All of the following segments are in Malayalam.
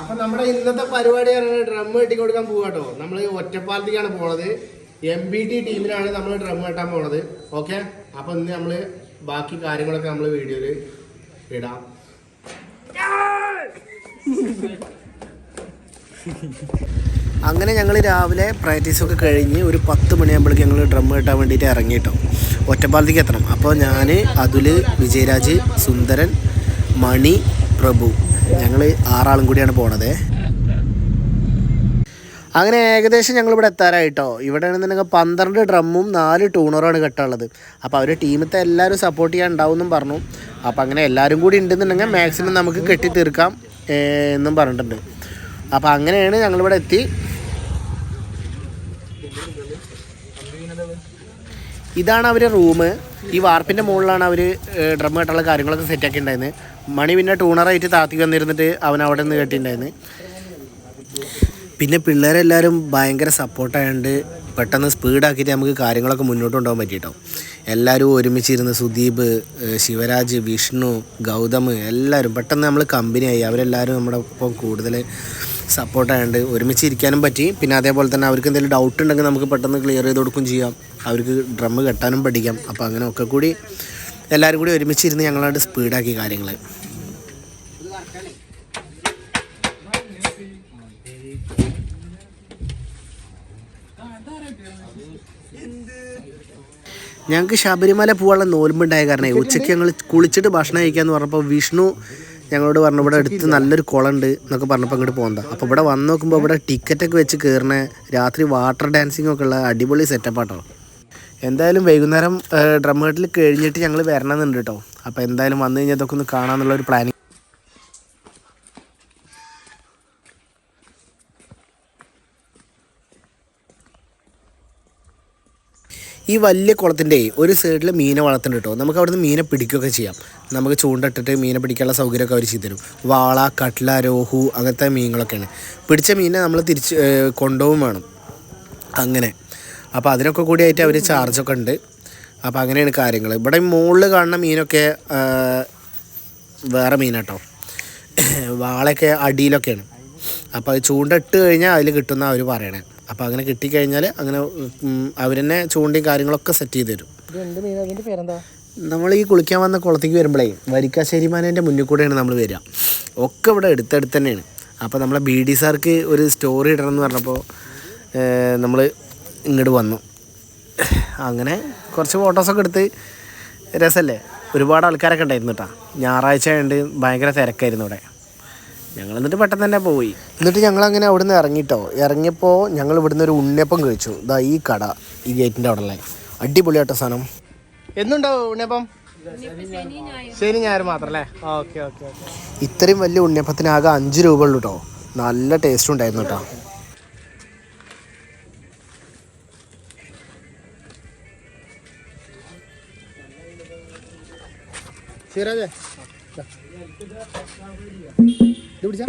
അപ്പൊ നമ്മുടെ ഇന്നത്തെ പരിപാടി ഡ്രം കെട്ടി കൊടുക്കാൻ പോവാട്ടോ നമ്മൾ ഒറ്റപ്പാലത്തേക്കാണ് പോണത്. എം ബി ടി ടീമിനാണ് നമ്മൾ ഡ്രം കെട്ടാൻ പോണത്. ഓക്കെ അപ്പൊ ഇന്ന് നമ്മൾ ബാക്കി കാര്യങ്ങളൊക്കെ നമ്മൾ വീഡിയോയിൽ ഇടാം. അങ്ങനെ ഞങ്ങൾ രാവിലെ പ്രാക്ടീസൊക്കെ കഴിഞ്ഞ് ഒരു പത്ത് മണിയാകുമ്പോഴേക്ക് ഞങ്ങൾ ഡ്രം കെട്ടാൻ വേണ്ടിയിട്ട് ഇറങ്ങിയിട്ടോ. ഒറ്റപ്പാലത്തേക്ക് എത്തണം. അപ്പോൾ ഞാൻ അതുൽ വിജയരാജ് സുന്ദരൻ മണി പ്രഭു. ഞങ്ങൾ ആറാളും കൂടിയാണ് പോണത്. അങ്ങനെ ഏകദേശം ഞങ്ങൾ ഇവിടെ എത്താറായിട്ടോ. ഇവിടെ ആണെന്നുണ്ടെങ്കിൽ പന്ത്രണ്ട് ഡ്രമ്മും നാല് ടൂണറുമാണ് കെട്ടുള്ളത് അപ്പോൾ അവർ ടീമത്തെ എല്ലാവരും സപ്പോർട്ട് ചെയ്യാൻ ഉണ്ടാവും പറഞ്ഞു. അപ്പോൾ അങ്ങനെ എല്ലാവരും കൂടി ഉണ്ടെന്നുണ്ടെങ്കിൽ മാക്സിമം നമുക്ക് കെട്ടി തീർക്കാം എന്നും പറഞ്ഞിട്ടുണ്ട്. അപ്പോൾ അങ്ങനെയാണ് ഞങ്ങളിവിടെ എത്തി. ഇതാണ് അവർ റൂം ഈ വാർപ്പിന്റെ മുകളിലാണ് അവർ ഡ്രം കെട്ടുള്ള കാര്യങ്ങളൊക്കെ സെറ്റാക്കി ഉണ്ടായിരുന്നത് മണി പിന്നെ ടൂണറായിട്ട് താത്തി വന്നിരുന്നിട്ട് അവൻ അവിടെ നിന്ന് കേട്ടിട്ടുണ്ടായിരുന്നു. പിന്നെ പിള്ളേരെല്ലാവരും ഭയങ്കര സപ്പോർട്ടായതുകൊണ്ട് പെട്ടെന്ന് സ്പീഡാക്കിയിട്ട് നമുക്ക് കാര്യങ്ങളൊക്കെ മുന്നോട്ട് കൊണ്ടുപോകാൻ പറ്റിയിട്ടോ. എല്ലാവരും ഒരുമിച്ചിരുന്ന് സുദീപ് ശിവരാജ് വിഷ്ണു ഗൗതം എല്ലാവരും പെട്ടെന്ന് നമ്മൾ കമ്പനിയായി. അവരെല്ലാവരും നമ്മുടെ ഒപ്പം കൂടുതൽ സപ്പോർട്ടായതുകൊണ്ട് ഒരുമിച്ച് ഇരിക്കാനും പറ്റി. പിന്നെ അതേപോലെ തന്നെ അവർക്ക് എന്തെങ്കിലും ഡൗട്ട് ഉണ്ടെങ്കിൽ നമുക്ക് പെട്ടെന്ന് ക്ലിയർ ചെയ്ത് കൊടുക്കും ചെയ്യാം. അവർക്ക് ഡ്രമ്മ് കെട്ടാനും പഠിക്കാം. അപ്പോൾ അങ്ങനെ ഒക്കെ കൂടി എല്ലാവരും കൂടി ഒരുമിച്ചിരുന്ന് ഞങ്ങളായിട്ട് സ്പീഡാക്കി കാര്യങ്ങൾ ഞങ്ങൾക്ക് ശബരിമല പോകാനുള്ള നോൽമ്പുണ്ടായ കാരണം ഉച്ചയ്ക്ക് ഞങ്ങൾ കുളിച്ചിട്ട് ഭക്ഷണം കഴിക്കാന്ന് പറഞ്ഞപ്പോൾ വിഷ്ണു ഞങ്ങളോട് പറഞ്ഞു ഇവിടെ അടുത്ത് നല്ലൊരു കുളമുണ്ട് എന്നൊക്കെ പറഞ്ഞപ്പോൾ അങ്ങോട്ട് പോകുന്നത് അപ്പോൾ ഇവിടെ വന്ന് നോക്കുമ്പോൾ ഇവിടെ ടിക്കറ്റൊക്കെ വെച്ച് കയറണേ രാത്രി വാട്ടർ ഡാൻസിങ് ഒക്കെ ഉള്ള അടിപൊളി സെറ്റപ്പാട്ടോ എന്തായാലും വൈകുന്നേരം ഡ്രം ഹേട്ടിൽ കഴിഞ്ഞിട്ട് ഞങ്ങൾ വരണമെന്നുണ്ട് കേട്ടോ. അപ്പോൾ എന്തായാലും വന്നു കഴിഞ്ഞാൽ ഇതൊക്കെ ഒന്ന് കാണാമെന്നുള്ള ഒരു പ്ലാനിങ് ഈ വലിയ കുളത്തിന്റെ ഒരു സൈഡിൽ മീനെ വളർത്തുന്നുണ്ട് കേട്ടോ. നമുക്ക് അവിടുന്ന് മീനെ പിടിക്കുകയൊക്കെ ചെയ്യാം. നമുക്ക് ചൂണ്ടിട്ടിട്ട് മീനെ പിടിക്കാനുള്ള സൗകര്യമൊക്കെ അവർ ചെയ്തു തരും. വാള കട്ട്ല രോഹു അങ്ങനത്തെ മീനുകളൊക്കെയാണ്. പിടിച്ച മീനെ നമ്മൾ തിരിച്ച് കൊണ്ടുപോകും വേണം. അങ്ങനെ. അപ്പോൾ അതിനൊക്കെ കൂടിയായിട്ട് അവർ ചാർജൊക്കെ ഉണ്ട്. അപ്പോൾ അങ്ങനെയാണ് കാര്യങ്ങൾ ഇവിടെ മുകളിൽ കാണുന്ന മീനൊക്കെ വേറെ മീനാട്ടോ. വാളയൊക്കെ അടിയിലൊക്കെയാണ്. അപ്പോൾ അത് ചൂണ്ടിട്ട് കഴിഞ്ഞാൽ അതിൽ കിട്ടുന്ന അവർ പറയണേ. അപ്പോൾ അങ്ങനെ കിട്ടിക്കഴിഞ്ഞാൽ അങ്ങനെ അവർ തന്നെ ചൂണ്ടയും കാര്യങ്ങളൊക്കെ സെറ്റ് ചെയ്ത് തരും. നമ്മൾ ഈ കുളിക്കാൻ വന്ന കുളത്തേക്ക് വരുമ്പോഴേ വരിക്കാശ്ശേരി മാനേന്റെ മുന്നിൽ കൂടെയാണ് നമ്മൾ വരിക. ഒക്കെ ഇവിടെ അടുത്തടുത്ത് തന്നെയാണ് അപ്പോൾ നമ്മളെ ബി ഡി സാർക്ക് ഒരു സ്റ്റോറി ഇടണം എന്ന് പറഞ്ഞപ്പോൾ നമ്മൾ ഇങ്ങോട്ട് വന്നു. അങ്ങനെ കുറച്ച് ഫോട്ടോസൊക്കെ എടുത്ത് രസമല്ലേ ഒരുപാട് ആൾക്കാരൊക്കെ ഉണ്ടായിരുന്നു കേട്ടോ ഞായറാഴ്ച ആയതുകൊണ്ട് ഭയങ്കര തിരക്കായിരുന്നു ഇവിടെ. ഞങ്ങൾ എന്നിട്ട് പെട്ടെന്ന് തന്നെ പോയി. എന്നിട്ട് ഞങ്ങൾ അങ്ങനെ അവിടെ നിന്ന് ഇറങ്ങിട്ടോ. ഇറങ്ങിയപ്പോൾ ഞങ്ങൾ ഇവിടുന്ന് ഒരു ഉണ്ണിയപ്പം കഴിച്ചു. ഇതാ ഈ കട ഈ ഗേറ്റിന്റെ അവിടെ ഉള്ള അടിപൊളിയാട്ടോ സാധനം. എന്നുണ്ടാവും ഉണ്ണിയപ്പം? ശനി ഞായർ മാത്രം അല്ലേ ഓക്കെ ഓക്കെ ഓക്കെ. ഇത്രയും വലിയ ഉണ്ണിയപ്പത്തിന് ആകെ അഞ്ച് രൂപ ഉള്ളൂ കേട്ടോ നല്ല ടേസ്റ്റ് ഉണ്ടായിരുന്നു കേട്ടോ ശിവരാജേ ഇത് പിടിച്ചാ?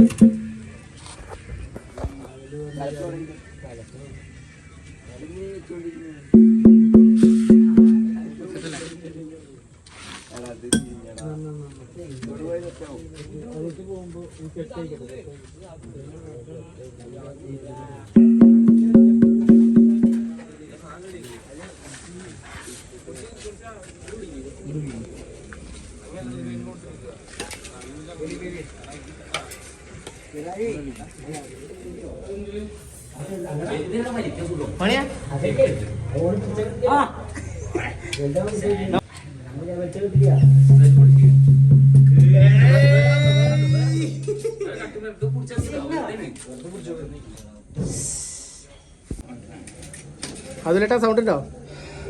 പണിയാ അതിലിട്ടാ സൗണ്ട് ഉണ്ടോ?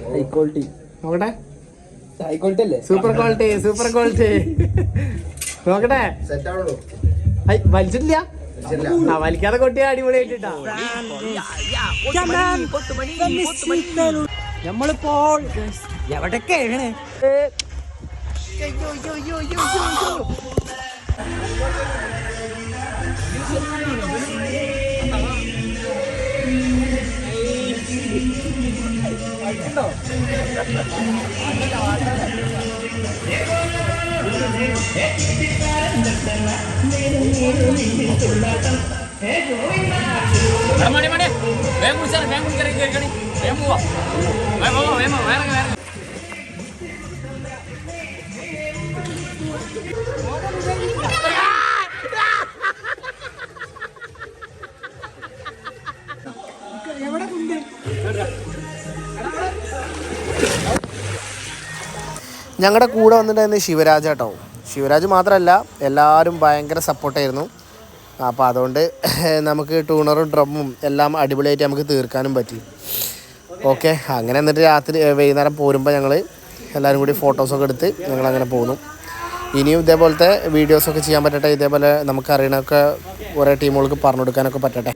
ഹൈ ക്വാളിറ്റി നോക്കട്ടെ. ഹൈ ക്വാളിറ്റി അല്ലേ? സൂപ്പർ ക്വാളിറ്റി സൂപ്പർ ക്വാളിറ്റി നോക്കട്ടെ. വലിച്ചിട്ടില്ല? ആ വലിക്കാതെ കൊട്ടിയ അടിപൊളിയായിട്ടാ നമ്മളിപ്പോൾ എവിടൊക്കെയാണ് Hey, மாடி மாடி வேம்பு சார் வேம்பு கரைக்கு இருக்கணி வேம்புவா வேமா வேமா வேற ഞങ്ങളുടെ കൂടെ വന്നിട്ടുണ്ടായിരുന്ന ശിവരാജ് കേട്ടോ ശിവരാജ് മാത്രമല്ല എല്ലാവരും ഭയങ്കര സപ്പോർട്ടായിരുന്നു അപ്പോൾ അതുകൊണ്ട് നമുക്ക് ടൂണറും ഡ്രമ്മും എല്ലാം അടിപൊളിയായിട്ട് നമുക്ക് തീർക്കാനും പറ്റി. ഓക്കെ അങ്ങനെ എന്നിട്ട് രാത്രി വൈകുന്നേരം പോരുമ്പോൾ ഞങ്ങൾ എല്ലാവരും കൂടി ഫോട്ടോസൊക്കെ എടുത്ത് ഞങ്ങൾ അങ്ങനെ പോന്നു. ഇനിയും ഇതേപോലത്തെ വീഡിയോസൊക്കെ ചെയ്യാൻ പറ്റട്ടെ ഇതേപോലെ നമുക്കറിയണമൊക്കെ കുറേ ടീമുകൾക്ക് പറഞ്ഞു കൊടുക്കാനൊക്കെ പറ്റട്ടെ.